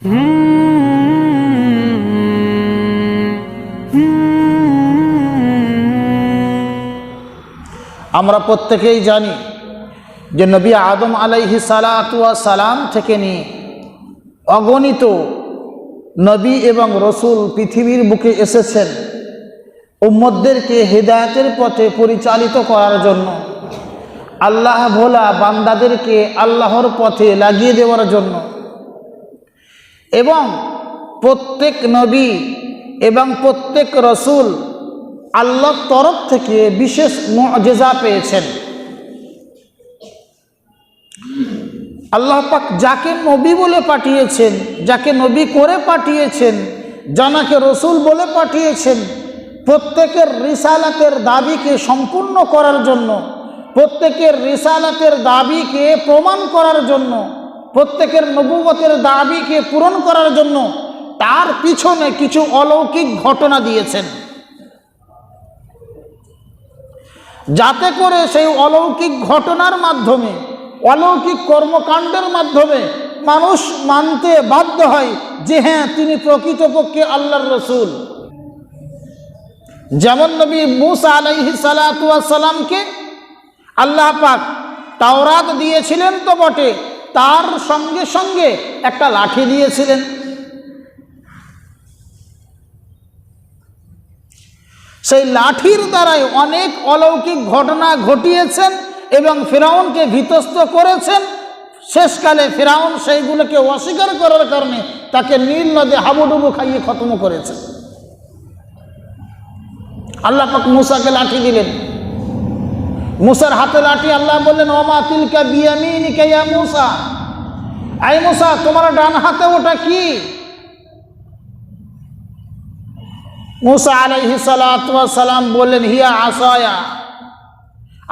আমরা প্রত্যেকেই জানি যে নবী আদম আলাইহি সালাতুয়া সালাম থেকে নিয়ে অগণিত নবী এবং রসুল পৃথিবীর বুকে এসেছেন উম্মদদেরকে হেদায়তের পথে পরিচালিত করার জন্য। আল্লাহ ভোলা বান্দাদেরকে আল্লাহর পথে লাগিয়ে দেওয়ার জন্য। এবং প্রত্যেক নবী এবং প্রত্যেক রসুল আল্লাহর তরফ থেকে বিশেষ মজেজা পেয়েছেন। আল্লাহ পাক যাকে নবী বলে পাঠিয়েছেন, যাকে নবী করে পাঠিয়েছেন জানাকে রসুল বলে পাঠিয়েছেন, প্রত্যেকের রিসালাতের দাবিকে সম্পূর্ণ করার জন্য, প্রত্যেকের রিসালাতের দাবিকে প্রমাণ করার জন্য প্রত্যেকের নবুবতের দাবিকে পূরণ করার জন্য তার পিছনে কিছু অলৌকিক ঘটনা দিয়েছেন। যাতে করে সেই অলৌকিক ঘটনার মাধ্যমে, অলৌকিক কর্মকাণ্ডের মাধ্যমে মানুষ মানতে বাধ্য হয় যে হ্যাঁ তিনি প্রকৃতপক্ষে আল্লাহর রসুল। যেমন নবী মুসা আলাইহি সালাতামকে আল্লাহ পাক তাওরাত দিয়েছিলেন তো বটে তার সঙ্গে সঙ্গে একটা লাঠি দিয়েছিলেন। সেই লাঠির দ্বারাই অনেক অলৌকিক ঘটনা ঘটিয়েছেন এবং ফেরাউনকে ভীতস্ত করেছেন। শেষকালে ফেরাউন সেইগুলোকে অস্বীকার করার কারণে তাকে নীল নদে হাবুডুবু খাইয়ে খতম করেছেন আল্লাহ মুসাকে লাঠি দিলেন। মুসার হাতে লাঠি আল্লাহ বললেন, ওমা তিলকা বিয়ামিনী কেয়া মুসা? আই মুসা, তোমার ডান হাতে ওটা কি? মুসা আলাইহি সালাম বললেন, হিয়া আসায়া,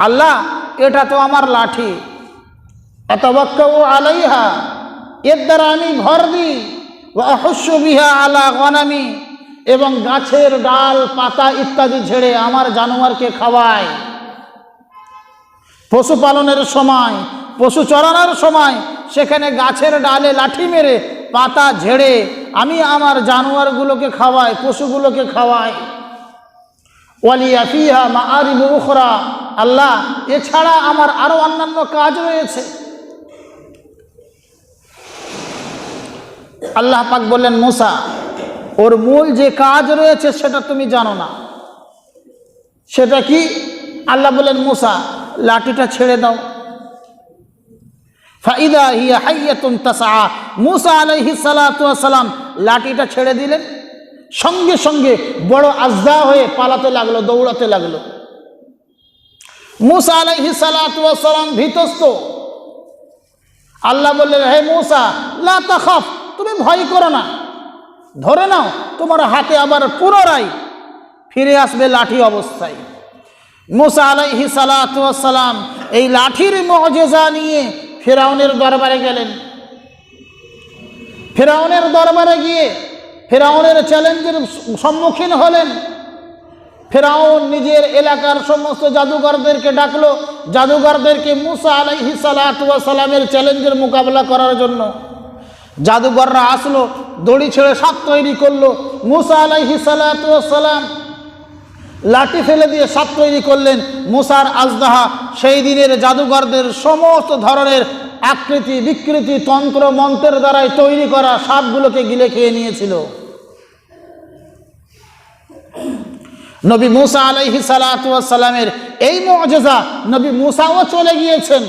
আল্লাহ, এটা তো আমার লাঠি। এত ও আলাইহা, এর দ্বারা আমি ভর দিই অহস্য বিহা আলা গনামি, এবং গাছের ডাল, পাতা ইত্যাদি ঝেড়ে আমার জানোয়ারকে খাওয়ায়। পশুপালনের সময়, পশু চড়ানোর সময় সেখানে গাছের ডালে লাঠি মেরে পাতা ঝেড়ে আমি আমার জানোয়ারগুলোকে খাওয়াই, পশুগুলোকে খাওয়াই। ওয়ালিয়া ফিহা মা আরিবু উখরা। আল্লাহ, এছাড়া আমার আরও অন্যান্য কাজ রয়েছে। আল্লাহ পাক বললেন, মুসা, ওর মূল যে কাজ রয়েছে সেটা তুমি জানো না। সেটা কি? আল্লাহ বললেন, মুসা লাঠিটা ছেড়ে দাও। ফাইদা হিয়া হাইয়াতুন তাসা মুসা আলাইহি সালাম লাঠিটা ছেড়ে দিলেন। সঙ্গে সঙ্গে বড় আজদা হয়ে পালাতে লাগল, দৌড়াতে লাগল। মুসা আলাইহি সালাম ভীতস্ত আল্লাহ বললেন, হে মুসা, লা তাখাফ, তুমি ভয় করো না। ধরে নাও, তোমার হাতে আবার পুনরায় ফিরে আসবে লাঠি অবস্থায়। মুসা আলাইহি সালাম এই লাঠির মজেজা নিয়ে ফেরাউনের দরবারে গেলেন। ফেরাউনের দরবারে গিয়ে ফেরাউনের চ্যালেঞ্জের সম্মুখীন হলেন। ফেরাউন নিজের এলাকার সমস্ত জাদুঘরদেরকে ডাকলো। জাদুঘরদেরকে মুসা আলাইহি সালামের চ্যালেঞ্জের মোকাবেলা করার জন্য। জাদুঘররা আসলো, দড়ি ছেড়ে সাপ তৈরি করল। মুসা আলাইহি সালাম লাঠি ফেলে দিয়ে সাপ তৈরি করলেন মুসার আজদাহা সেই দিনের জাদুঘরদের সমস্ত ধরনের আকৃতি, বিকৃতি, তন্ত্র, মন্ত্রের দ্বারাই তৈরি করা সাপগুলোকে গিলে খেয়ে নিয়েছিল। নবী মুসা আলাইহি সালামের এই মজেজা নবী মুসাও চলে গিয়েছেন।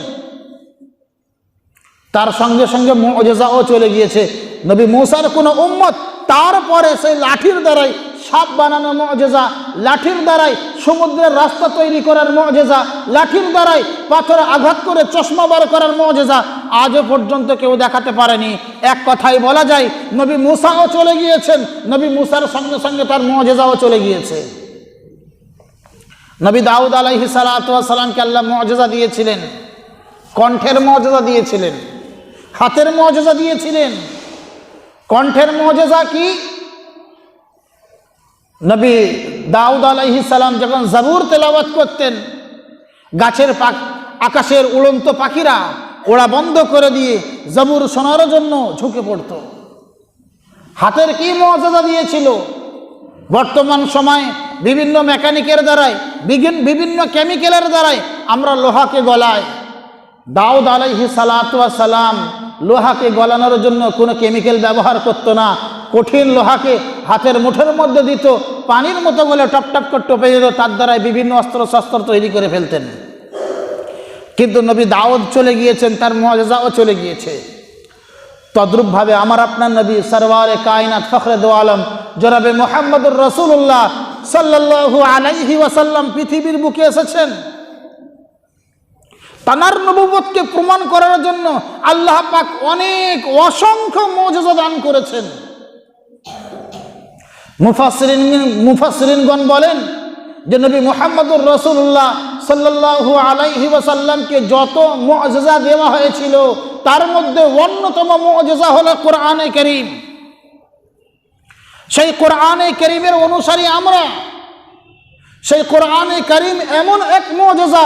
তার সঙ্গে সঙ্গে মজেজাও চলে গিয়েছে। নবী মুসার কোনো উম্মত তারপরে সেই লাঠির দ্বারাই সাপ বানানো মজেজা, লাঠির দ্বারাই সমুদ্রের রাস্তা তৈরি করার মজেজা, লাঠির দ্বারাই পাথরে আঘাত করে চশমা বার করার মজেজা আজও পর্যন্ত কেউ দেখাতে পারেনি। এক কথাই বলা যায়, নবী মুসাও চলে গিয়েছেন, নবী মুসার সঙ্গে সঙ্গে তার মজেজাও চলে গিয়েছে। নবী দাউদ আলাইহি সালাতামকে আল্লাহ মজেজা দিয়েছিলেন, কণ্ঠের মজেজা দিয়েছিলেন, হাতের মজেজা দিয়েছিলেন। কণ্ঠের মজেজা কি? নবী দাউদ আলাইহি সালাম যখন জাবুর তেলাওয়াত করতেন, গাছের পাক, আকাশের উড়ন্ত পাখিরা ওরা বন্ধ করে দিয়ে জাবুর শোনার জন্য ঝুঁকে পড়ত। হাতের কি মর্যাদা দিয়েছিল? বর্তমান সময়ে বিভিন্ন মেকানিকের দ্বারাই বিভিন- বিভিন্ন কেমিক্যালের দ্বারাই আমরা লোহাকে গলায়। দাউদ আলাইহি সালাম লোহাকে গলানোর জন্য কোনো কেমিক্যাল ব্যবহার করতো না। কঠিন লোহাকে হাতের মুঠের মধ্যে দিত, পানির মতো বলে টপ টপ করে টপে দিত তার দ্বারাই বিভিন্ন অস্ত্র শস্ত্র তৈরি করে ফেলতেন। কিন্তু নবী দাউদ চলে গিয়েছেন, তার মজাও চলে গিয়েছে। তদ্রূপভাবে আমার আপনার নবী সরওয়ারে কায়নাত ফখরে দো আলম, জনাবে মোহাম্মদুর রসুল্লাহ সাল্লাল্লাহু আলাইহি ওয়াসাল্লাম পৃথিবীর বুকে এসেছেন। তানার নবুবতকে প্রমাণ করার জন্য আল্লাহ পাক অনেক অসংখ্য মৌজা দান করেছেন। মুফাসরিন মুফাসরিনগণ বলেন যে নবী মোহাম্মদুর রসুল্লাহ সাল্লাল্লাহু আলাইহি ওয়াসাল্লামকে যত মজেজা দেওয়া হয়েছিল, তার মধ্যে অন্যতম মজেজা হলো কোরআনে করিম। সেই কোরআনে করিমের অনুসারী আমরা। সেই কোরআনে করিম এমন এক মজেজা,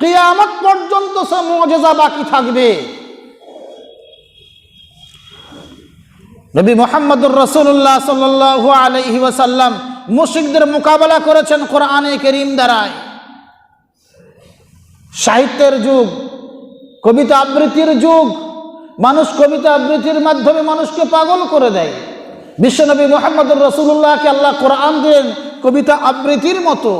কিয়ামত পর্যন্ত সে মজেজা বাকি থাকবে। নবী মোহাম্মদুর রসুল্লাহ সাল্লাহ আলহি ওয়াসাল্লাম মুশিকদের মোকাবেলা করেছেন কোরআনে করিম দ্বারায় সাহিত্যের যুগ কবিতা আবৃত্তির যুগ মানুষ কবিতা আবৃত্তির মাধ্যমে মানুষকে পাগল করে দেয় বিশ্বনবী মোহাম্মদুর রসুল্লাহকে আল্লাহ কোরআন দিলেন কবিতা আবৃত্তির মতো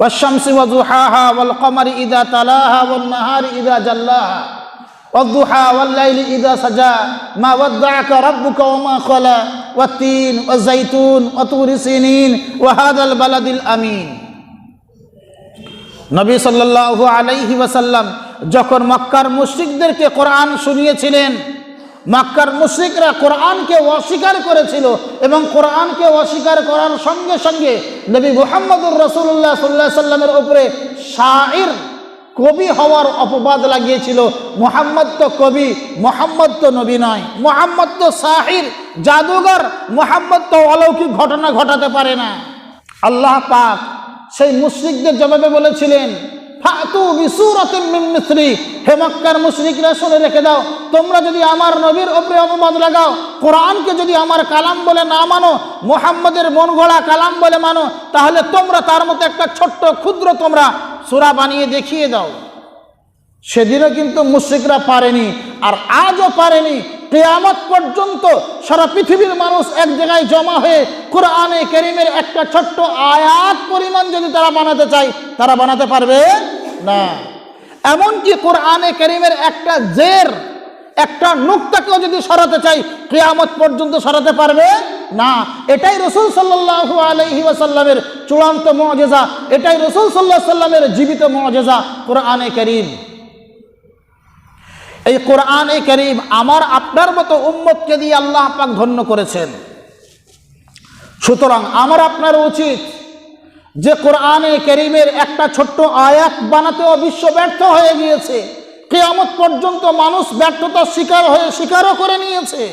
والشمس وضحاها والقمر إذا تلاها والنهار إذا جلاها والضحى والليل إذا سجى ما ودعك ربك وما خلا والتين والزيتون وطور سينين وهذا البلد الأمين নবী সাল্লাল্লাহু আলাইহি ওয়াসাল্লাম যখন মক্কার মুশরিকদেরকে কোরআন শুনিয়েছিলেন মক্কার মুশরিকরা কোরআনকে অস্বীকার করেছিল এবং কোরআনকে অস্বীকার করার সঙ্গে সঙ্গে নবী মুহাম্মদুর রসুল্লাহ সাল্লাহ সাল্লামের উপরে শাইর কবি হওয়ার অপবাদ লাগিয়েছিল। মোহাম্মদ তো কবি, মোহাম্মদ তো নবী নয়। মোহাম্মদ তো সাহির, জাদুঘর, মোহাম্মদ তো অলৌকিক ঘটনা ঘটাতে পারে না। আল্লাহ পাক সেই মুশ্রিকদের জবাবে বলেছিলেন রেখে দাও, তোমরা যদি আমার নবীর কোরআনকে যদি আমার কালাম বলে না মানো কালাম বলে মানো, তাহলে তোমরা তার মতো একটা ছোট্ট ক্ষুদ্র তোমরা সূরা বানিয়ে দেখিয়ে দাও। সেদিনও কিন্তু মুশ্রিকরা পারেনি, আর আজও পারেনি কেয়ামত পর্যন্ত সারা পৃথিবীর মানুষ এক জায়গায় জমা হয়ে কোরআনে কেরিমের একটা ছোট্ট আয়াত পরিমাণ যদি তারা বানাতে চায়, তারা বানাতে পারবে? না। এমনকি কোরআনে কেরিমের একটা জের, একটা নুকটাকেও যদি সরাতে চাই, কেয়ামত পর্যন্ত সরাতে পারবে? না। এটাই রসুল সাল্লাহ আলহি ওয়াসাল্লামের চূড়ান্ত মজেজা। এটাই রসুল সাল্লাহ সাল্লামের জীবিত মজেজা কোরআনে করিম। এই কোরআনে করিম আমার, আপনার মতো উম্মতকে দিয়ে আল্লাহ পাক ধন্য করেছেন। সুতরাং আমার, আপনার উচিত যে কোরআনে করিমের একটা ছোট্ট আয়াত বানাতেও বিশ্ব ব্যর্থ হয়ে গিয়েছে। কেয়ামত পর্যন্ত মানুষ ব্যর্থতার শিকার হয়ে স্বীকারও করে নিয়েছে।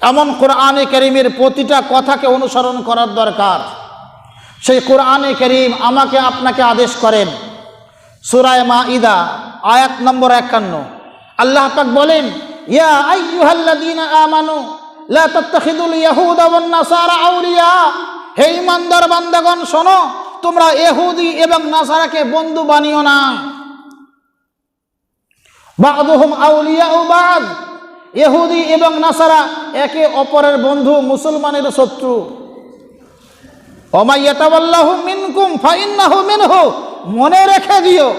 এমন কোরআনে করিমের প্রতিটা কথাকে অনুসরণ করার দরকার। সেই কোরআনে করিম আমাকে, আপনাকে আদেশ করেন সুরায় মা ইদা আয়াত নম্বর একান্ন। আল্লাহ পাক বলেন, ইয়া আইয়ুহাল্লাযীনা আমানু, লা তাত্তাখিদুল ইয়াহুদা ওয়ান নাসারা আউলিয়া। হে ইমানদার বান্দাগণ, শোনো, তোমরা ইহুদি এবং নাসারাকে বন্ধু বানিও না। বাদুহুম আউলিয়া ও বাদ। ইহুদি এবং নাসারা একে অপরের বন্ধু, মুসলমানের শত্রু। অমাইয়াতাল্লাহু মিনকুম ফাইন্নাহু মিনহু। মনে রেখে দিও।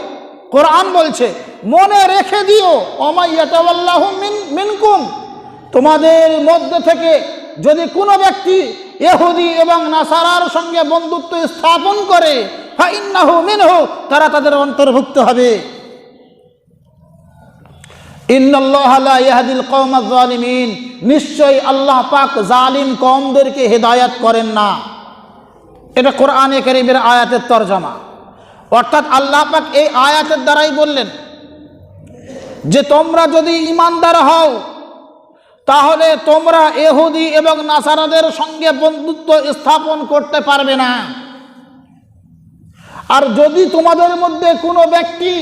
কোরআন বলছে, মনে রেখে দিও অমাইয়াতাল্লাহু মিন, মিনকুম। তোমাদের মধ্যে থেকে যদি কোনো ব্যক্তি এহুদি এবং নাসারার সঙ্গে বন্ধুত্ব স্থাপন করে তারা তাদের অন্তর্ভুক্ত হবে। নিশ্চয়ই আল্লাহ পাক জালিম কমদেরকে হেদায়াত করেন না। এটা কোরআনে করিমের আয়াতের তর্জমা। অর্থাৎ আল্লাহ পাক এই আয়াতের দ্বারাই বললেন যে তোমরা যদি ইমানদার হও, তাহলে তোমরা এহুদি এবং নাসারাদের সঙ্গে বন্ধুত্ব স্থাপন করতে পারবে না। আর যদি তোমাদের মধ্যে কোনো ব্যক্তি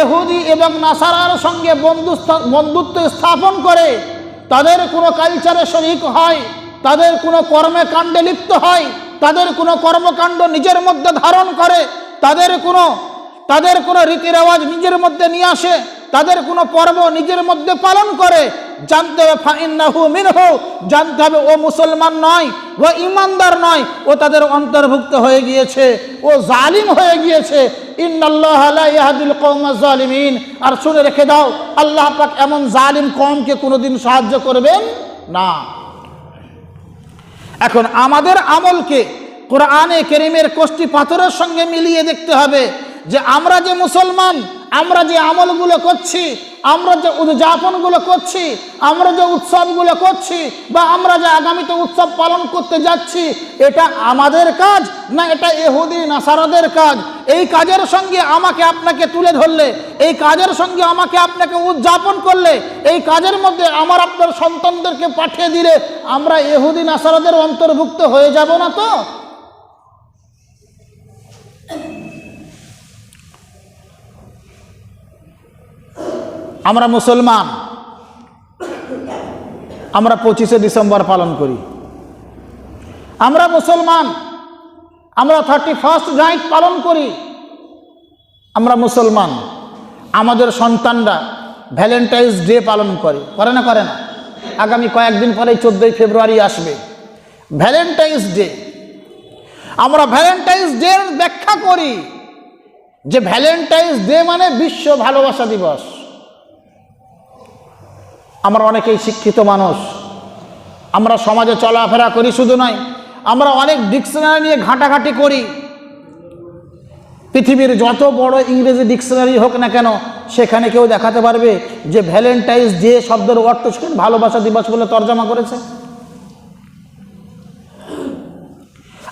এহুদি এবং নাসারার সঙ্গে বন্ধু বন্ধুত্ব স্থাপন করে, তাদের কোনো কালচারে শরিক হয়, তাদের কোনো কর্মে কাণ্ডে লিপ্ত হয়, তাদের কোনো কর্মকাণ্ড নিজের মধ্যে ধারণ করে তাদের কোনো তাদের কোনো রীতি রেওয়াজ নিজের মধ্যে নিয়ে আসে, তাদের কোনো পর্ব নিজের মধ্যে পালন করে, জানতে হবে ফাইন্নাহু মিনহু, জানতে হবে ও মুসলমান নয়, ও ইমানদার নয়, ও তাদের অন্তর্ভুক্ত হয়ে গিয়েছে, ও জালিম হয়ে গিয়েছে। ইন্নাল্লাহ লা ইয়াহদিল কওমাজ জালিমিন। আর শুনে রেখে দাও, আল্লাহ পাক এমন জালিম কওমকে কোনোদিন সাহায্য করবেন না। এখন আমাদের আমলকে কোরআনে কেরিমের কোষ্টি পাথরের সঙ্গে মিলিয়ে দেখতে হবে যে আমরা যে মুসলমান, আমরা যে আমলগুলো করছি, আমরা যে উদযাপনগুলো করছি, আমরা যে উৎসবগুলো করছি বা আমরা যে আগামীতে উৎসব পালন করতে যাচ্ছি, এটা আমাদের কাজ না এটা এহুদি নাসারাদের কাজ? এই কাজের সঙ্গে আমাকে আপনাকে তুলে ধরলে, এই কাজের সঙ্গে আমাকে আপনাকে উদযাপন করলে, এই কাজের মধ্যে আমার আপনার সন্তানদেরকে পাঠিয়ে দিলে আমরা এহুদি নাসারাদের অন্তর্ভুক্ত হয়ে যাব না তো? আমরা মুসলমান। আমরা পঁচিশে ডিসেম্বর পালন করি। আমরা মুসলমান। আমরা থার্টি ফার্স্ট নাইট পালন করি। আমরা মুসলমান। আমাদের সন্তানরা ভ্যালেন্টাইন্স ডে পালন করে। করে না করে না? আগামী কয়েকদিন পরেই চোদ্দোই ফেব্রুয়ারি আসবে। ভ্যালেন্টাইন্স ডে আমরা ভ্যালেন্টাইন্স ডে ব্যাখ্যা করি যে ভ্যালেন্টাইন্স ডে মানে বিশ্ব ভালোবাসা দিবস। আমরা অনেকেই শিক্ষিত মানুষ। আমরা সমাজে চলাফেরা করি শুধু নয়, আমরা অনেক ডিকশনারি নিয়ে ঘাঁটাঘাঁটি করি। পৃথিবীর যত বড় ইংরেজি ডিকশনারি হোক না কেন, সেখানে কেউ দেখাতে পারবে যে ভ্যালেন্টাইন্স ডে শব্দের অর্থ ভালোবাসা দিবস বলে তর্জমা করেছে।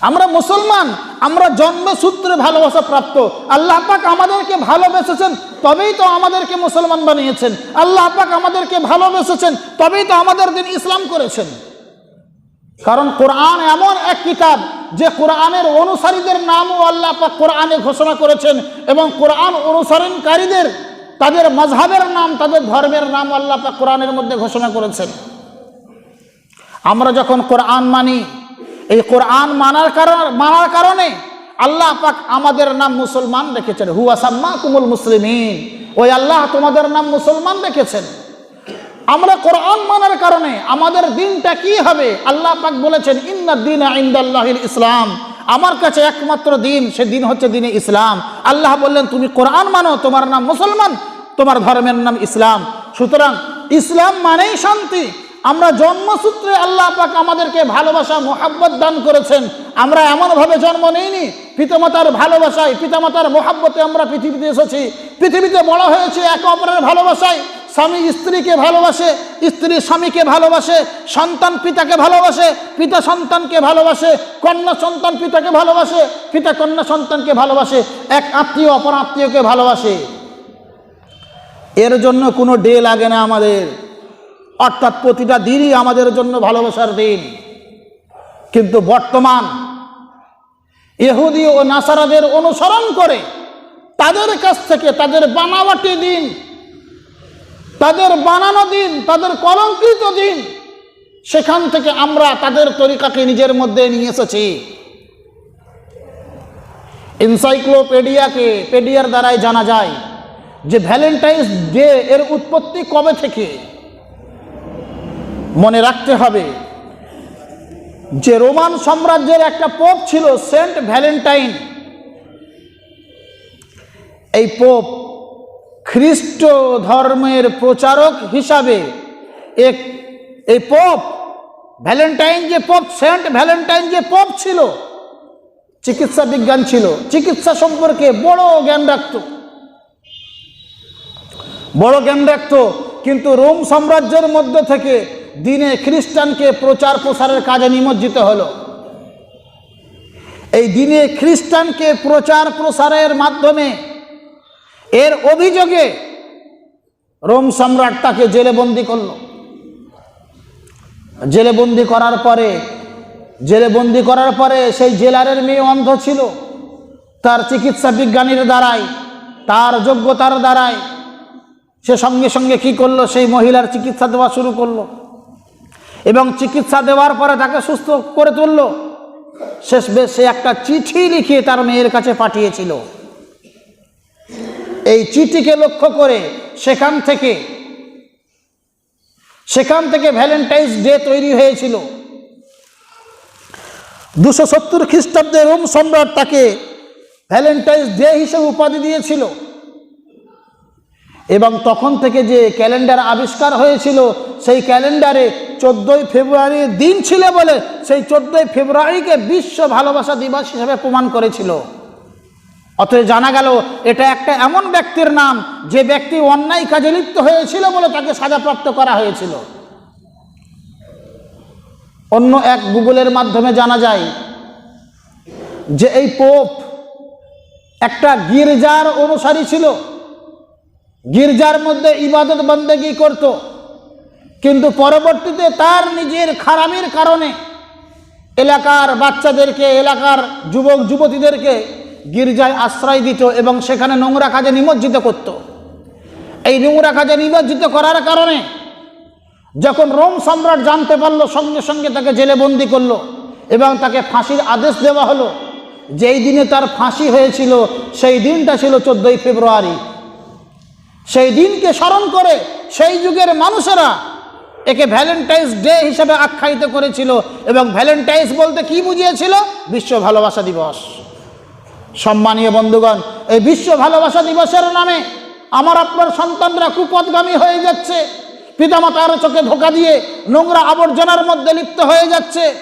আমরা মুসলমান, আমরা জন্মসূত্রে ভালোবাসা প্রাপ্ত। আল্লাহ পাক আমাদেরকে ভালোবেসেছেন, তবেই তো আমাদেরকে মুসলমান বানিয়েছেন। আল্লাহ পাক আমাদেরকে ভালোবেসেছেন, তবেই তো আমাদের দিন ইসলাম করেছেন। কারণ কোরআন এমন এক কিতাব যে কোরআনের অনুসারীদের নামও আল্লাহ পাক কোরআনে ঘোষণা করেছেন এবং কোরআন অনুসরণকারীদের, তাদের মজহাবের নাম, তাদের ধর্মের নাম আল্লাহ পাক কোরআনের মধ্যে ঘোষণা করেছেন। আমরা যখন কোরআন মানি এই কোরআন মানার কারণ, মানার কারণে আল্লাহ পাক আমাদের নাম মুসলমান রেখেছেন। হুয়া সাম্মা কুমুল মুসলিমিন। ওই আল্লাহ তোমাদের নাম মুসলমান রেখেছেন। আমরা কোরআন মানার কারণে আমাদের দিনটা কি হবে? আল্লাহ পাক বলেছেন, ইন্না দিন ইন্দাল্লাহিল ইসলাম। আমার কাছে একমাত্র দিন, সে দিন হচ্ছে দিনে ইসলাম। আল্লাহ বললেন, তুমি কোরআন মানো, তোমার নাম মুসলমান, তোমার ধর্মের নাম ইসলাম। সুতরাং ইসলাম মানেই শান্তি। আমরা জন্মসূত্রে আল্লাহ পাক আমাদেরকে ভালোবাসা, মোহাব্বত দান করেছেন। আমরা এমনভাবে জন্ম নেইনি, পিতামাতার ভালোবাসায়, পিতামাতার মোহাব্বতে আমরা পৃথিবীতে এসেছি। পৃথিবীতে বড় হয়েছে, একে অপরের ভালোবাসায় স্বামী স্ত্রীকে ভালোবাসে, স্ত্রী স্বামীকে ভালোবাসে, সন্তান পিতাকে ভালোবাসে, পিতা সন্তানকে ভালোবাসে, কন্যা সন্তান পিতাকে ভালোবাসে, পিতা কন্যা সন্তানকে ভালোবাসে, এক আত্মীয় অপর আত্মীয়কে ভালোবাসে। এর জন্য কোনো ডে লাগে না আমাদের। অর্থাৎ প্রতিটা দিনই আমাদের জন্য ভালোবাসার দিন। কিন্তু বর্তমান ইহুদি ও নাসারাদের অনুসরণ করে তাদের কাছ থেকে, তাদের বানাবাটি দিন, তাদের বানানো দিন, তাদের কলঙ্কিত দিন, সেখান থেকে আমরা তাদের তরিকাকে নিজের মধ্যে নিয়ে এসেছি। এনসাইক্লোপিডিয়াকে পেডিয়ার দ্বারাই জানা যায় যে ভ্যালেন্টাইন্স ডে এর উৎপত্তি কবে থেকে? মনে রাখতে হবে যে রোমান সাম্রাজ্যের একটা পোপ ছিল সেন্ট ভ্যালেন্টাইন। এই পোপ খ্রিস্ট ধর্মের প্রচারক হিসাবে এক, এই পোপ ভ্যালেন্টাইন যে পোপ, সেন্ট ভ্যালেন্টাইন যে পোপ ছিল, চিকিৎসা বিজ্ঞান ছিল, চিকিৎসা সম্পর্কে বড় জ্ঞান রাখত। বড় জ্ঞান রাখত, কিন্তু রোম সাম্রাজ্যের মধ্যে থেকে দিনে খ্রিস্টানকে প্রচার প্রসারের কাজে নিমজ্জিত হলো। এই দিনে খ্রিস্টানকে প্রচার প্রসারের মাধ্যমে এর অভিযোগে রোম সম্রাট তাকে জেলে বন্দি করল। জেলে বন্দি করার পরে, জেলে বন্দি করার পরে সেই জেলারের মেয়ে অন্ধ ছিল। তার চিকিৎসা বিজ্ঞানীর দ্বারাই, তার যোগ্যতার দ্বারাই সে সঙ্গে সঙ্গে কি করল? সেই মহিলার চিকিৎসা দেওয়া শুরু করল। এবং চিকিৎসা দেওয়ার পরে তাকে সুস্থ করে তুলল। শেষ সে একটা চিঠি লিখে তার মেয়ের কাছে পাঠিয়েছিল। এই চিঠিকে লক্ষ্য করে সেখান থেকে সেখান থেকে ভ্যালেন্টাইন্স ডে তৈরি হয়েছিল। দুশো সত্তর খ্রিস্টাব্দে রোম সম্রাট তাকে ভ্যালেন্টাইন্স ডে হিসেবে উপাধি দিয়েছিল। এবং তখন থেকে যে ক্যালেন্ডার আবিষ্কার হয়েছিল, সেই ক্যালেন্ডারে চোদ্দোই ফেব্রুয়ারির দিন ছিল বলে সেই চোদ্দোই ফেব্রুয়ারিকে বিশ্ব ভালোবাসা দিবস হিসেবে প্রমাণ করেছিল। অতএব জানা গেল, এটা একটা এমন ব্যক্তির নাম যে ব্যক্তি অন্যায় কাজে লিপ্ত হয়েছিল বলে তাকে সাজাপ্রাপ্ত করা হয়েছিল। অন্য এক গুগলের মাধ্যমে জানা যায় যে এই পোপ একটা গির্জার অনুসারী ছিল। গির্জার মধ্যে ইবাদত বন্দেগি করত। কিন্তু পরবর্তীতে তার নিজের খারামির কারণে এলাকার বাচ্চাদেরকে, এলাকার যুবক, যুবতীদেরকে গির্জায় আশ্রয় দিত এবং সেখানে নোংরা কাজে নিমজ্জিত করত। এই নোংরা কাজে নিমজ্জিত করার কারণে যখন রোম সম্রাট জানতে পারল, সঙ্গে সঙ্গে তাকে জেলে বন্দি করল এবং তাকে ফাঁসির আদেশ দেওয়া হলো যেই দিনে তার ফাঁসি হয়েছিল, সেই দিনটা ছিল চোদ্দোই ফেব্রুয়ারি। সেই দিনকে স্মরণ করে সেই যুগের মানুষেরা একে ভ্যালেন্টাইন্স ডে হিসাবে আখ্যায়িত করেছিল এবং ভ্যালেন্টাইন্স বলতে কি বুঝিয়েছিল? বিশ্ব ভালোবাসা দিবস। সম্মানীয় বন্ধুগণ, এই বিশ্ব ভালোবাসা দিবসের নামে আমার আপনার সন্তানরা কুপদগামী হয়ে যাচ্ছে। পিতামাতার চোখে ধোকা দিয়ে নোংরা আবর্জনার মধ্যে লিপ্ত হয়ে যাচ্ছে।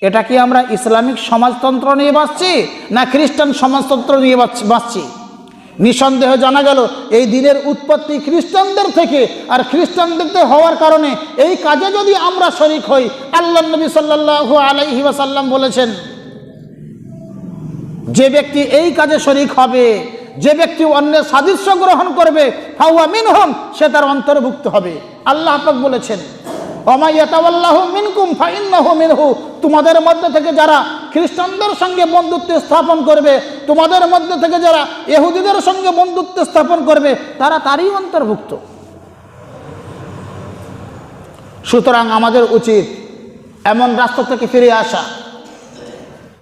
এটা কি আমরা ইসলামিক সমাজতন্ত্র নিয়ে বাঁচছি না খ্রিস্টান সমাজতন্ত্র নিয়ে বাঁচ- বাঁচছি? নিঃসন্দেহ জানা গেল, এই দিনের উৎপত্তি খ্রিস্টানদের থেকে। আর খ্রিস্টানদের হওয়ার কারণে এই কাজে যদি আমরা শরিক হই আল্লাহ নবী সাল্লাল্লাহু আলাইহি বলেছেন, যে ব্যক্তি এই কাজে শরিক হবে, যে ব্যক্তি অন্যের সাদৃশ্য গ্রহণ করবে ফাউয়া মিনহুম, সে তার অন্তর্ভুক্ত হবে। আল্লাহ পাক বলেছেন তোমাদের মধ্যে থেকে যারা খ্রিস্টানদের সঙ্গে বন্ধুত্ব স্থাপন করবে, তোমাদের মধ্যে থেকে যারা এহুদিদের সঙ্গে বন্ধুত্ব স্থাপন করবে, তারা তারই অন্তর্ভুক্ত। সুতরাং আমাদের উচিত এমন রাস্তা থেকে ফিরে আসা।